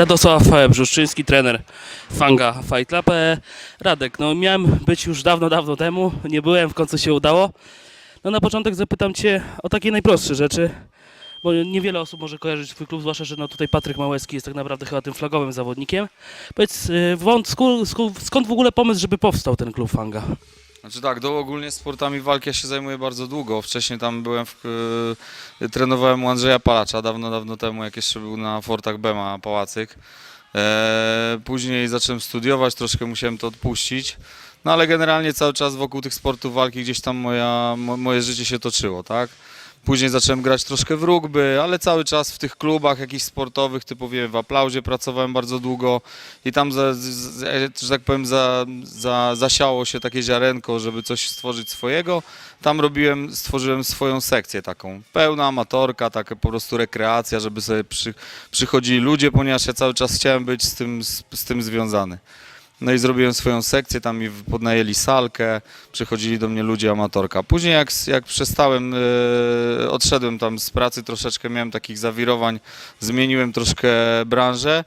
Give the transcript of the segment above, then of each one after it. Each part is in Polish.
Radosław Brzuszczyński, trener Fanga Fight. E, Radek, no miałem być już dawno, dawno temu, nie byłem, w końcu się udało. No na początek zapytam Cię o takie najprostsze rzeczy, bo niewiele osób może kojarzyć Twój klub, zwłaszcza, że no tutaj Patryk Małecki jest tak naprawdę chyba tym flagowym zawodnikiem. Powiedz, sku- skąd w ogóle pomysł, żeby powstał ten klub Fanga? Znaczy tak, do ogólnie sportami walki ja się zajmuję bardzo długo. Wcześniej tam byłem, w, e, trenowałem u Andrzeja Palacza dawno, dawno temu, jak jeszcze był na Fortach Bema Pałacyk. E, później zacząłem studiować, troszkę musiałem to odpuścić. No ale generalnie cały czas wokół tych sportów walki gdzieś tam moja, mo, moje życie się toczyło, tak? Później zacząłem grać troszkę w rugby, ale cały czas w tych klubach jakichś sportowych, typu wiem, w Aplauzie pracowałem bardzo długo i tam, za, z, z, że tak powiem, za, za, zasiało się takie ziarenko, żeby coś stworzyć swojego. Tam robiłem, stworzyłem swoją sekcję taką, pełna amatorka, taka po prostu rekreacja, żeby sobie przy, przychodzili ludzie, ponieważ ja cały czas chciałem być z tym, z, z tym związany. No i zrobiłem swoją sekcję, tam mi podnajęli salkę, przychodzili do mnie ludzie amatorka. Później jak, jak przestałem, e, odszedłem tam z pracy troszeczkę, miałem takich zawirowań, zmieniłem troszkę branżę,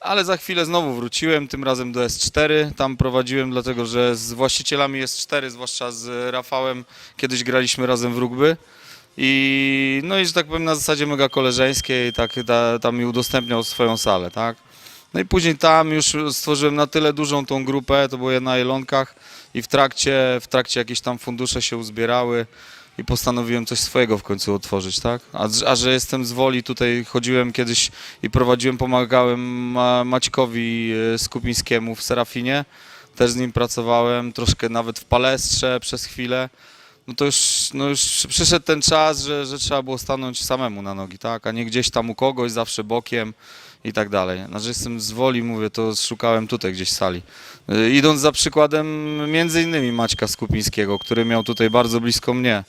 ale za chwilę znowu wróciłem, tym razem do S4. Tam prowadziłem, dlatego że z właścicielami S4, zwłaszcza z Rafałem, kiedyś graliśmy razem w rugby. I no i że tak powiem na zasadzie mega koleżeńskiej, tak, ta, tam mi udostępniał swoją salę, tak. No i później tam już stworzyłem na tyle dużą tą grupę, to było na Jelonkach i w trakcie, w trakcie jakieś tam fundusze się uzbierały i postanowiłem coś swojego w końcu otworzyć, tak? A, a że jestem z woli, tutaj chodziłem kiedyś i prowadziłem, pomagałem Ma, Maćkowi e, Skupińskiemu w Serafinie, też z nim pracowałem, troszkę nawet w Palestrze przez chwilę. No to już, no już przyszedł ten czas, że, że trzeba było stanąć samemu na nogi, tak? A nie gdzieś tam u kogoś, zawsze bokiem i tak dalej. Znaczy jestem z woli, mówię, to szukałem tutaj gdzieś sali. Y, Idąc za przykładem między innymi Maćka Skupińskiego, który miał tutaj bardzo blisko mnie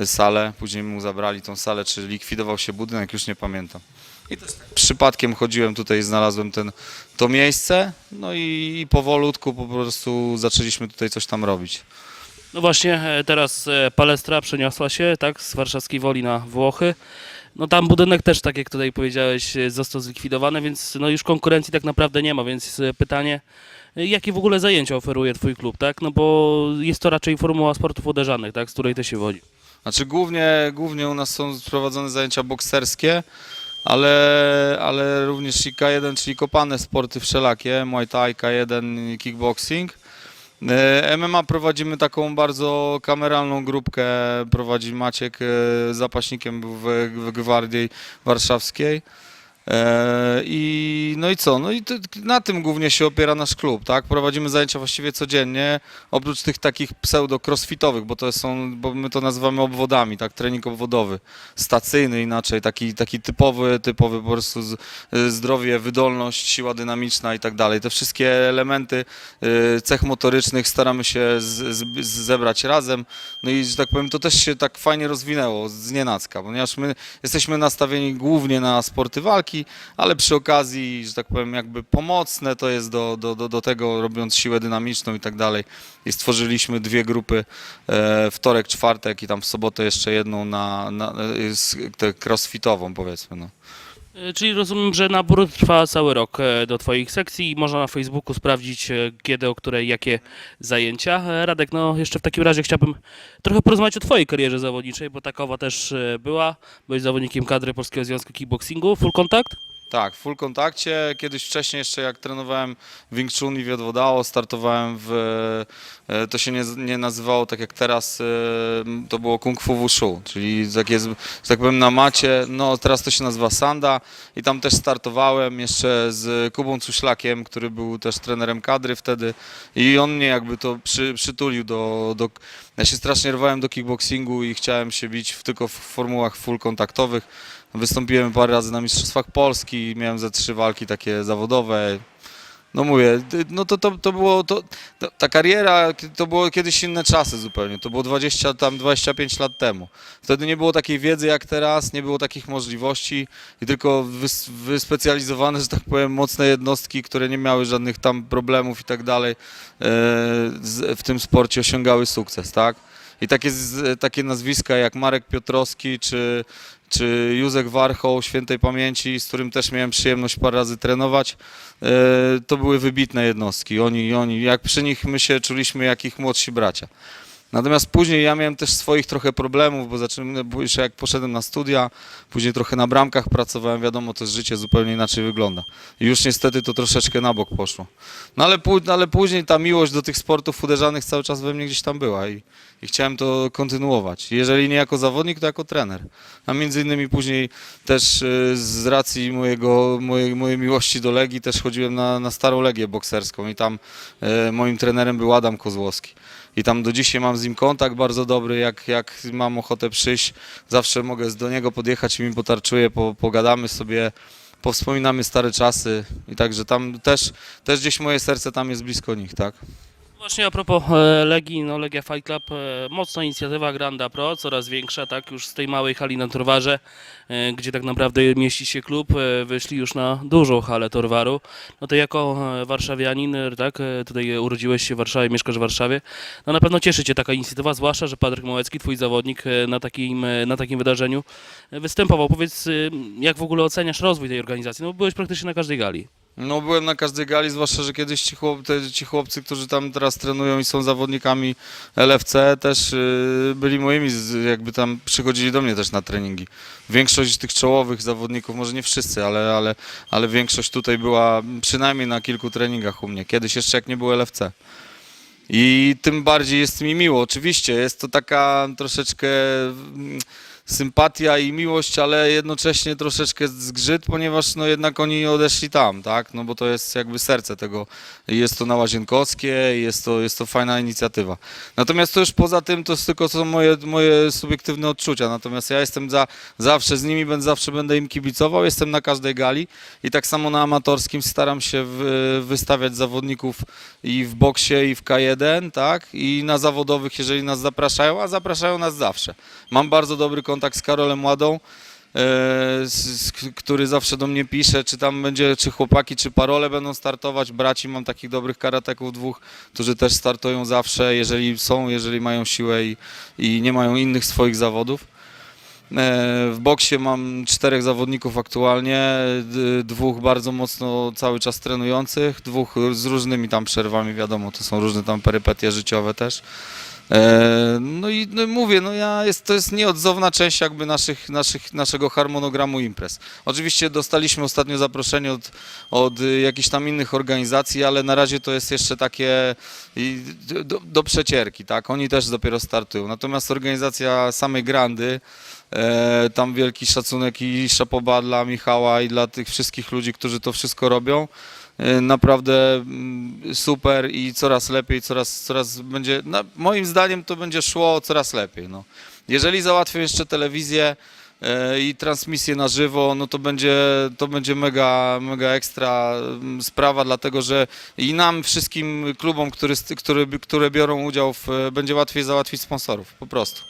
y, salę, później mu zabrali tą salę, czy likwidował się budynek, już nie pamiętam. I też tak przypadkiem chodziłem tutaj znalazłem ten, to miejsce, no i, i powolutku po prostu zaczęliśmy tutaj coś tam robić. No właśnie, e, teraz e, Palestra przeniosła się, tak, z warszawskiej Woli na Włochy. No tam budynek też, tak jak tutaj powiedziałeś, e, został zlikwidowany, więc no już konkurencji tak naprawdę nie ma, więc e, pytanie, e, jakie w ogóle zajęcia oferuje Twój klub, tak? No bo jest to raczej formuła sportów uderzanych, tak, z której Ty się wodzi. Znaczy głównie, głównie u nas są prowadzone zajęcia bokserskie, ale, ale również i K1, czyli kopane sporty wszelakie, Muay Thai, K1 i kickboxing. E, MMA prowadzimy taką bardzo kameralną grupkę, prowadzi Maciek, e, zapaśnikiem w, w Gwardii Warszawskiej. E, I no i co? No i to, na tym głównie się opiera nasz klub, tak? Prowadzimy zajęcia właściwie codziennie, oprócz tych takich pseudo-crossfitowych, bo to są, bo my to nazywamy obwodami, tak? Trening obwodowy, stacyjny inaczej, taki, taki typowy, typowy po prostu z, zdrowie, wydolność, siła dynamiczna i tak dalej. Te wszystkie elementy y, cech motorycznych staramy się z, z zebrać razem. No i że tak powiem, to też się tak fajnie rozwinęło z nienacka, ponieważ my jesteśmy nastawieni głównie na sporty walki, ale przy okazji, że tak powiem, jakby pomocne to jest do, do, do, do tego, robiąc siłę dynamiczną i tak dalej. I stworzyliśmy dwie grupy, e, wtorek, czwartek i tam w sobotę jeszcze jedną na, na e, crossfitową powiedzmy. No. E, Czyli rozumiem, że nabór trwa cały rok e, do Twoich sekcji i można na Facebooku sprawdzić e, kiedy, o której, jakie zajęcia. Radek, no jeszcze w takim razie chciałbym trochę porozmawiać o Twojej karierze zawodniczej, bo takowa też była. Byłeś zawodnikiem kadry Polskiego Związku Kickboxingu. Full kontakt? Tak, w full kontakcie. Kiedyś wcześniej jeszcze jak trenowałem Wing Chun i Wiodwodao, startowałem w, e, to się nie, nie nazywało tak jak teraz, e, to było Kung Fu Wushu, czyli tak powiem na macie, no teraz to się nazywa Sanda i tam też startowałem jeszcze z Kubą Cuślakiem, który był też trenerem kadry wtedy i on mnie jakby to przy, przytulił do, do, ja się strasznie rwałem do kickboxingu i chciałem się bić w, tylko w formułach full kontaktowych. Wystąpiłem parę razy na Mistrzostwach Polski, miałem ze trzy walki takie zawodowe. No mówię, no to, to, to było, to, ta kariera, to było kiedyś inne czasy zupełnie, to było 20, tam 25 lat temu. Wtedy nie było takiej wiedzy jak teraz, nie było takich możliwości i tylko wys, wyspecjalizowane, że tak powiem, mocne jednostki, które nie miały żadnych tam problemów i tak dalej, e, w tym sporcie osiągały sukces, tak? I takie, takie nazwiska jak Marek Piotrowski czy, czy Józek Warchoł, świętej pamięci, z którym też miałem przyjemność parę razy trenować, e, to były wybitne jednostki. Oni, oni, jak przy nich my się czuliśmy jak ich młodsi bracia. Natomiast później ja miałem też swoich trochę problemów, bo zacząłem, bo jeszcze jak poszedłem na studia, później trochę na bramkach pracowałem, wiadomo, też życie zupełnie inaczej wygląda. I już niestety to troszeczkę na bok poszło. No ale, ale później ta miłość do tych sportów uderzanych cały czas we mnie gdzieś tam była i, i chciałem to kontynuować. Jeżeli nie jako zawodnik, to jako trener. A między innymi później też y, z racji mojego, mojej, mojej miłości do Legii też chodziłem na, na starą Legię bokserską i tam y, moim trenerem był Adam Kozłowski. I tam do dzisiaj mam z nim kontakt bardzo dobry, jak, jak mam ochotę przyjść, zawsze mogę do niego podjechać i mi potarczuje, po, pogadamy sobie, powspominamy stare czasy i także tam też, też gdzieś moje serce tam jest blisko nich, tak? Właśnie a propos e, Legii, no Legia Fight Club, e, mocna inicjatywa Granda Pro, coraz większa, tak, już z tej małej hali na Torwarze, e, gdzie tak naprawdę mieści się klub, wyszli już na dużą halę Torwaru. No to jako warszawianin, tak, tutaj urodziłeś się w Warszawie, mieszkasz w Warszawie, no na pewno cieszy Cię taka inicjatywa, zwłaszcza, że Patryk Małecki, Twój zawodnik na takim, na takim wydarzeniu występował. Powiedz, jak w ogóle oceniasz rozwój tej organizacji? No byłeś praktycznie na każdej gali. No byłem na każdej gali, zwłaszcza, że kiedyś ci, chłop, te, ci chłopcy, którzy tam teraz trenują i są zawodnikami LFC też y, byli moimi, jakby tam przychodzili do mnie też na treningi. Większość tych czołowych zawodników, może nie wszyscy, ale, ale, ale większość tutaj była przynajmniej na kilku treningach u mnie. Kiedyś jeszcze jak nie było LFC. I tym bardziej jest mi miło. Oczywiście jest to taka troszeczkę mm, sympatia i miłość, ale jednocześnie troszeczkę zgrzyt, ponieważ no jednak oni odeszli tam, tak? No bo to jest jakby serce tego. Jest to na Łazienkowskie, jest to, jest to fajna inicjatywa. Natomiast to już poza tym to tylko są moje, moje subiektywne odczucia. Natomiast ja jestem za, zawsze z nimi, będę, zawsze będę im kibicował, jestem na każdej gali i tak samo na amatorskim staram się w, wystawiać zawodników i w boksie, i w K1, tak? I na zawodowych, jeżeli nas zapraszają, a zapraszają nas zawsze. Mam bardzo dobry kontakt z Karolem Ładą, e, który zawsze do mnie pisze, czy tam będzie, czy chłopaki, czy parole będą startować. Braci mam takich dobrych karateków dwóch, którzy też startują zawsze, jeżeli są, jeżeli mają siłę i, i nie mają innych swoich zawodów. E, W boksie mam czterech zawodników aktualnie, dwóch bardzo mocno cały czas trenujących, dwóch z różnymi tam przerwami, wiadomo, to są różne tam perypetie życiowe też. E, No i no mówię, no ja jest, to jest nieodzowna część jakby naszych, naszych, naszego harmonogramu imprez. Oczywiście dostaliśmy ostatnio zaproszenie od, od jakichś tam innych organizacji, ale na razie to jest jeszcze takie do, do przecierki, tak? Oni też dopiero startują. Natomiast organizacja samej Grandy, E, tam wielki szacunek i szapoba dla Michała i dla tych wszystkich ludzi, którzy to wszystko robią. E, naprawdę mm, super i coraz lepiej, coraz, coraz będzie, na, moim zdaniem to będzie szło coraz lepiej. No. Jeżeli załatwią jeszcze telewizję e, i transmisję na żywo, no to będzie, to będzie mega, mega ekstra mm, sprawa, dlatego że i nam wszystkim klubom, który, które, które biorą udział, w, będzie łatwiej załatwić sponsorów, po prostu.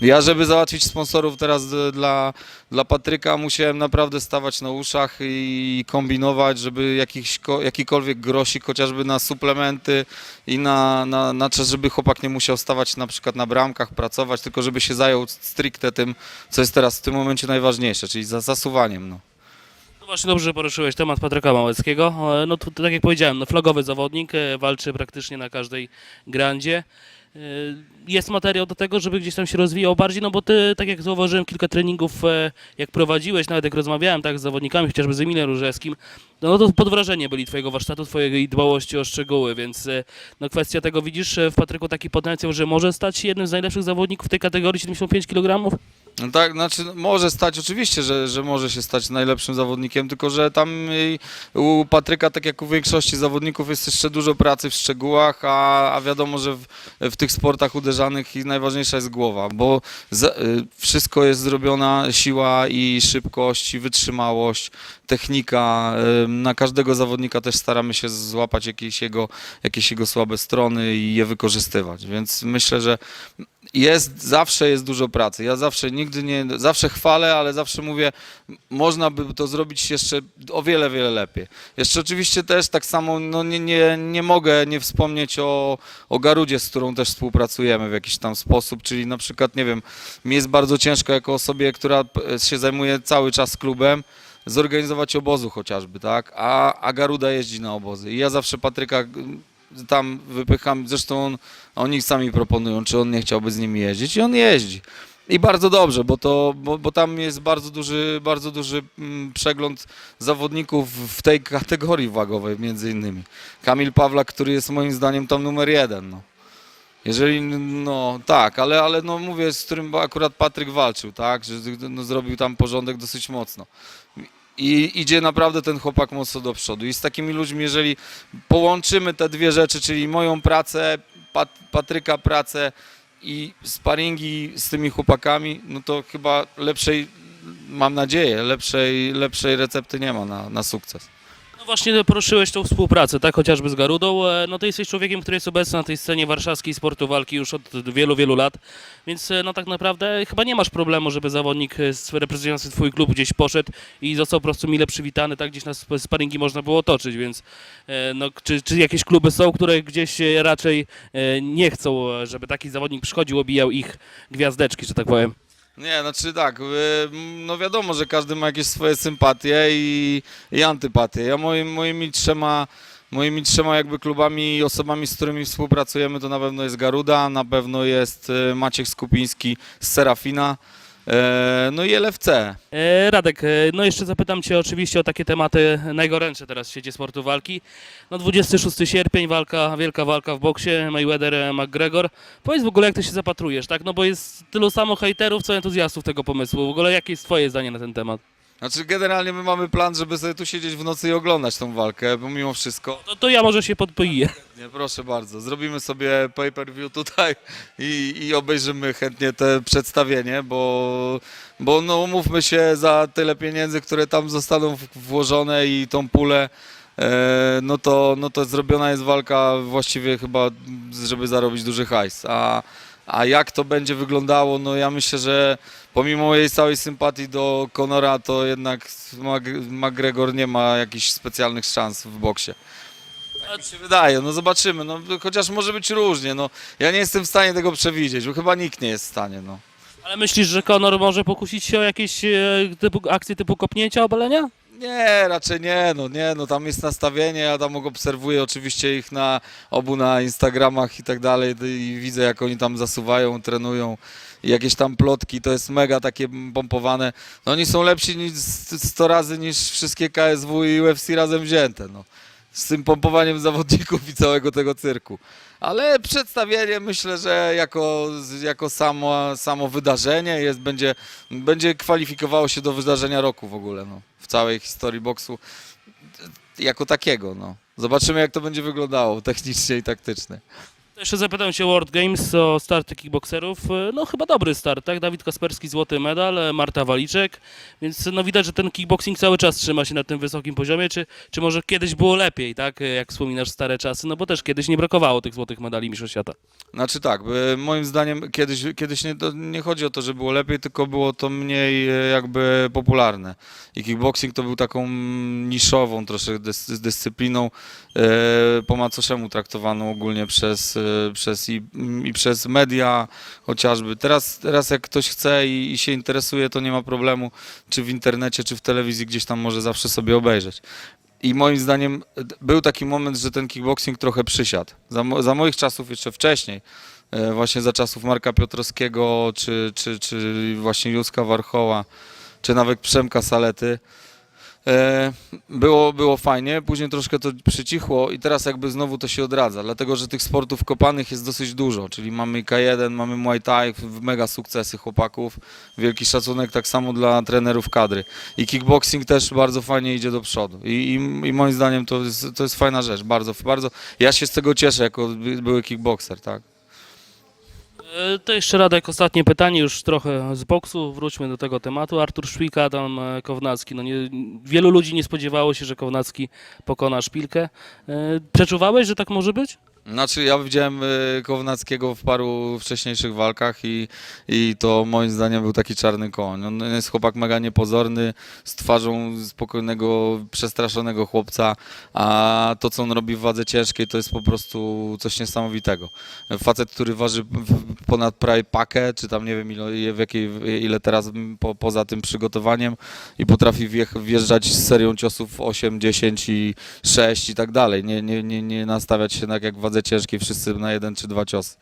Ja, żeby załatwić sponsorów teraz d- dla, dla Patryka, musiałem naprawdę stawać na uszach i kombinować, żeby jakiś, ko- jakikolwiek grosik, chociażby na suplementy i na, na, na czas, żeby chłopak nie musiał stawać na przykład na bramkach, pracować, tylko żeby się zajął stricte tym, co jest teraz w tym momencie najważniejsze, czyli za zasuwaniem. No. No właśnie dobrze, że poruszyłeś temat Patryka Małeckiego. E, No tak jak powiedziałem, no flagowy zawodnik, e, walczy praktycznie na każdej grandzie. E, Jest materiał do tego, żeby gdzieś tam się rozwijał bardziej, no bo ty, tak jak zauważyłem, kilka treningów, e, jak prowadziłeś, nawet jak rozmawiałem tak z zawodnikami, chociażby z Emilem Różewskim, no to pod wrażenie byli twojego warsztatu, twojej dbałości o szczegóły, więc e, no kwestia tego, widzisz w Patryku taki potencjał, że może stać się jednym z najlepszych zawodników tej kategorii 75 kg? No tak, znaczy no, może stać, oczywiście, że, że może się stać najlepszym zawodnikiem, tylko że tam u Patryka, tak jak u większości zawodników, jest jeszcze dużo pracy w szczegółach, a, a wiadomo, że w, w tych sportach uderzanych najważniejsza jest głowa, bo y, wszystko jest zrobiona, siła i szybkość, i wytrzymałość, technika. y, Na każdego zawodnika też staramy się złapać jakieś jego, jakieś jego słabe strony i je wykorzystywać, więc myślę, że jest, zawsze jest dużo pracy. Ja zawsze nigdy nie, zawsze chwalę, ale zawsze mówię, można by to zrobić jeszcze o wiele, wiele lepiej. Jeszcze oczywiście też tak samo, no nie, nie, nie mogę nie wspomnieć o, o Garudzie, z którą też współpracujemy w jakiś tam sposób, czyli na przykład, nie wiem, mi jest bardzo ciężko jako osobie, która się zajmuje cały czas klubem, zorganizować obozu chociażby, tak? A, a Garuda jeździ na obozy. I ja zawsze Patryka tam wypycham, zresztą on, oni sami proponują, czy on nie chciałby z nimi jeździć i on jeździ. I bardzo dobrze, bo, to, bo, bo tam jest bardzo duży, bardzo duży mm, przegląd zawodników w tej kategorii wagowej między innymi. Kamil Pawlak, który jest moim zdaniem tam numer jeden. No. Jeżeli, no tak, ale, ale no mówię, z którym akurat Patryk walczył, tak, że no, zrobił tam porządek dosyć mocno. I idzie naprawdę ten chłopak mocno do przodu. I z takimi ludźmi, jeżeli połączymy te dwie rzeczy, czyli moją pracę, Pat, Patryka pracę i sparingi z tymi chłopakami, no to chyba lepszej, mam nadzieję, lepszej, lepszej recepty nie ma na, na sukces. Właśnie poruszyłeś tą współpracę, tak, chociażby z Garudą. E, No ty jesteś człowiekiem, który jest obecny na tej scenie warszawskiej sportu walki już od wielu, wielu lat, więc e, no tak naprawdę chyba nie masz problemu, żeby zawodnik e, reprezentujący twój klub gdzieś poszedł i został po prostu mile przywitany, tak, gdzieś na sp- sparingi można było toczyć, więc no czy, czy jakieś kluby są, które gdzieś raczej nie chcą, żeby taki zawodnik przychodził, obijał ich gwiazdeczki, że tak powiem. Nie, znaczy tak, y, no wiadomo, że każdy ma jakieś swoje sympatie i, i antypatie. Ja moim, moimi trzema moimi trzema jakby klubami i osobami, z którymi współpracujemy, to na pewno jest Garuda, na pewno jest y, Maciek Skupiński z Serafina, no i LFC. E, Radek, e, no jeszcze zapytam Cię oczywiście o takie tematy najgorętsze teraz w świecie sportu walki. No 26 sierpień, walka, wielka walka w boksie, Mayweather, e, McGregor. Powiedz w ogóle, jak Ty się zapatrujesz, tak? No bo jest tylu samo hejterów, co entuzjastów tego pomysłu. W ogóle jakie jest Twoje zdanie na ten temat? Znaczy generalnie my mamy plan, żeby sobie tu siedzieć w nocy i oglądać tą walkę, bo mimo wszystko To, to ja może się podpoję. Nie, proszę bardzo. Zrobimy sobie pay-per-view tutaj i, i obejrzymy chętnie te przedstawienie, bo, bo no umówmy się za tyle pieniędzy, które tam zostaną włożone i tą pulę, e, no, to, no to zrobiona jest walka właściwie chyba, żeby zarobić duży hajs. A, a jak to będzie wyglądało, no ja myślę, że pomimo mojej całej sympatii do Conora, to jednak McGregor nie ma jakichś specjalnych szans w boksie. Tak mi się wydaje, no zobaczymy, no chociaż może być różnie, no ja nie jestem w stanie tego przewidzieć, bo chyba nikt nie jest w stanie, no. Ale myślisz, że Conor może pokusić się o jakieś e, typu, akcje typu kopnięcia, obalenia? Nie, raczej nie, no nie, no tam jest nastawienie, ja tam obserwuję oczywiście ich na obu na Instagramach i tak dalej i widzę jak oni tam zasuwają, trenują jakieś tam plotki, to jest mega takie pompowane. No oni są lepsi niż 100 razy niż wszystkie KSW i UFC razem wzięte, no. Z tym pompowaniem zawodników i całego tego cyrku. Ale przedstawienie myślę, że jako, jako samo, samo wydarzenie jest, będzie, będzie kwalifikowało się do wydarzenia roku w ogóle, no, w całej historii boksu jako takiego. No. Zobaczymy, jak to będzie wyglądało technicznie i taktycznie. Jeszcze zapytam się World Games o starty kickboxerów. E, No chyba dobry start, tak? Dawid Kasperski złoty medal, e, Marta Waliczek, więc no widać, że ten kickboxing cały czas trzyma się na tym wysokim poziomie, czy, czy może kiedyś było lepiej, tak? E, Jak wspominasz stare czasy, no bo też kiedyś nie brakowało tych złotych medali Mistrzostw Świata. Znaczy tak, moim zdaniem kiedyś, kiedyś nie, nie chodzi o to, że było lepiej, tylko było to mniej jakby popularne. I kickboxing to był taką niszową troszkę dys, dyscypliną, po macoszemu traktowaną ogólnie przez, przez i, i przez media chociażby. Teraz, teraz jak ktoś chce i, i się interesuje, to nie ma problemu, czy w internecie, czy w telewizji gdzieś tam może zawsze sobie obejrzeć. I moim zdaniem był taki moment, że ten kickboxing trochę przysiadł. Za, za moich czasów, jeszcze wcześniej, e, właśnie za czasów Marka Piotrowskiego, czy, czy, czy właśnie Józka Warchoła, czy nawet Przemka Salety, było, było fajnie, później troszkę to przycichło i teraz jakby znowu to się odradza, dlatego że tych sportów kopanych jest dosyć dużo, czyli mamy K1, mamy Muay Thai, mega sukcesy chłopaków, wielki szacunek tak samo dla trenerów kadry i kickboxing też bardzo fajnie idzie do przodu i, i, i moim zdaniem to jest, to jest fajna rzecz, bardzo, bardzo, ja się z tego cieszę jako by- były kickboxer, tak. E, To jeszcze Radek, ostatnie pytanie, już trochę z boksu, wróćmy do tego tematu. Artur Szpilka, Adam e, Kownacki. No nie, wielu ludzi nie spodziewało się, że Kownacki pokona Szpilkę. E, Przeczuwałeś, że tak może być? Znaczy ja widziałem y, Kownackiego w paru wcześniejszych walkach i, i to moim zdaniem był taki czarny koń. On jest chłopak mega niepozorny, z twarzą spokojnego, przestraszonego chłopca, a to co on robi w wadze ciężkiej to jest po prostu coś niesamowitego. Facet, który waży ponad prawie pakę, czy tam nie wiem ile, w jakiej, ile teraz po, poza tym przygotowaniem i potrafi wjech, wjeżdżać z serią ciosów 8, 10 i 6 i tak dalej. Nie, nie, nie, nie nastawiać się tak jak w wadze ciężkiej wszyscy na jeden czy dwa ciosy.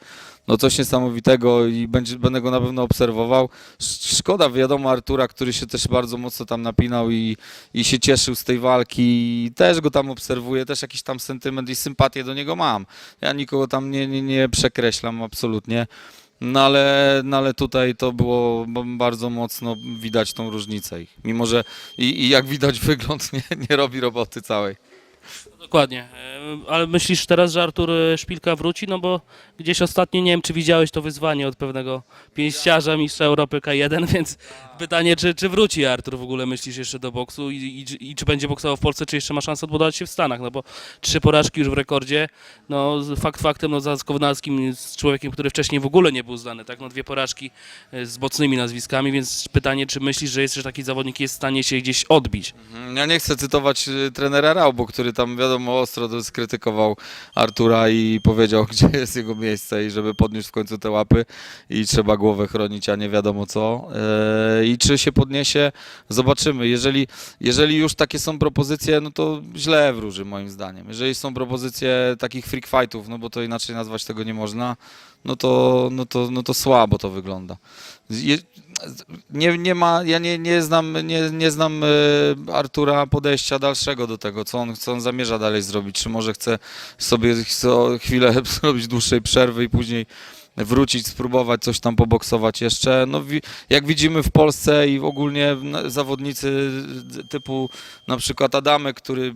No coś niesamowitego i będzie, będę go na pewno obserwował. Sz- Szkoda, wiadomo, Artura, który się też bardzo mocno tam napinał i, i się cieszył z tej walki. I też go tam obserwuję, też jakiś tam sentyment i sympatię do niego mam. Ja nikogo tam nie, nie, nie przekreślam absolutnie. No ale, no ale tutaj to było bardzo mocno widać tą różnicę ich. Mimo, że i, i jak widać wygląd nie, nie robi roboty całej. Dokładnie. E, Ale myślisz teraz, że Artur e, Szpilka wróci? No bo gdzieś ostatnio, nie wiem, czy widziałeś to wyzwanie od pewnego pięściarza mistrza Europy K1, więc pytanie, czy, czy wróci Artur w ogóle, myślisz, jeszcze do boksu i, i, i czy będzie boksował w Polsce, czy jeszcze ma szansę odbudować się w Stanach? No bo trzy porażki już w rekordzie, no fakt faktem, no za Kownackim, z człowiekiem, który wcześniej w ogóle nie był znany, tak? No dwie porażki e, z mocnymi nazwiskami, więc pytanie, czy myślisz, że jeszcze taki zawodnik jest w stanie się gdzieś odbić? Mhm, Ja nie chcę cytować trenera Raubo, który tam wiadomo ostro to skrytykował Artura i powiedział, gdzie jest jego miejsce i żeby podnieść w końcu te łapy i trzeba głowę chronić, a nie wiadomo co. E, I czy się podniesie, zobaczymy. Jeżeli, jeżeli już takie są propozycje, no to źle wróży moim zdaniem. Jeżeli są propozycje takich freak fightów, no bo to inaczej nazwać tego nie można, no to, no to, no to słabo to wygląda. Nie, nie ma, ja nie, nie znam, nie, nie znam e, Artura podejścia dalszego do tego, co on, co on zamierza dalej zrobić. Czy może chce sobie chwilę zrobić dłuższej przerwy i później wrócić, spróbować coś tam poboksować jeszcze. No, jak widzimy w Polsce i ogólnie zawodnicy typu na przykład Adamek, który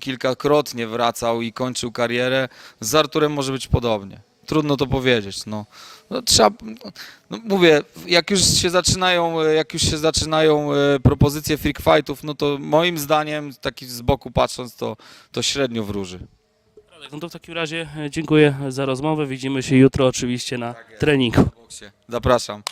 kilkakrotnie wracał i kończył karierę, z Arturem może być podobnie. Trudno to powiedzieć. No. No, trzeba, no, mówię, jak już się zaczynają, jak już się zaczynają e, propozycje freak fightów, no to moim zdaniem, taki z boku patrząc, to, to średnio wróży. No to w takim razie e, dziękuję za rozmowę. Widzimy się jutro oczywiście na treningu. Zapraszam.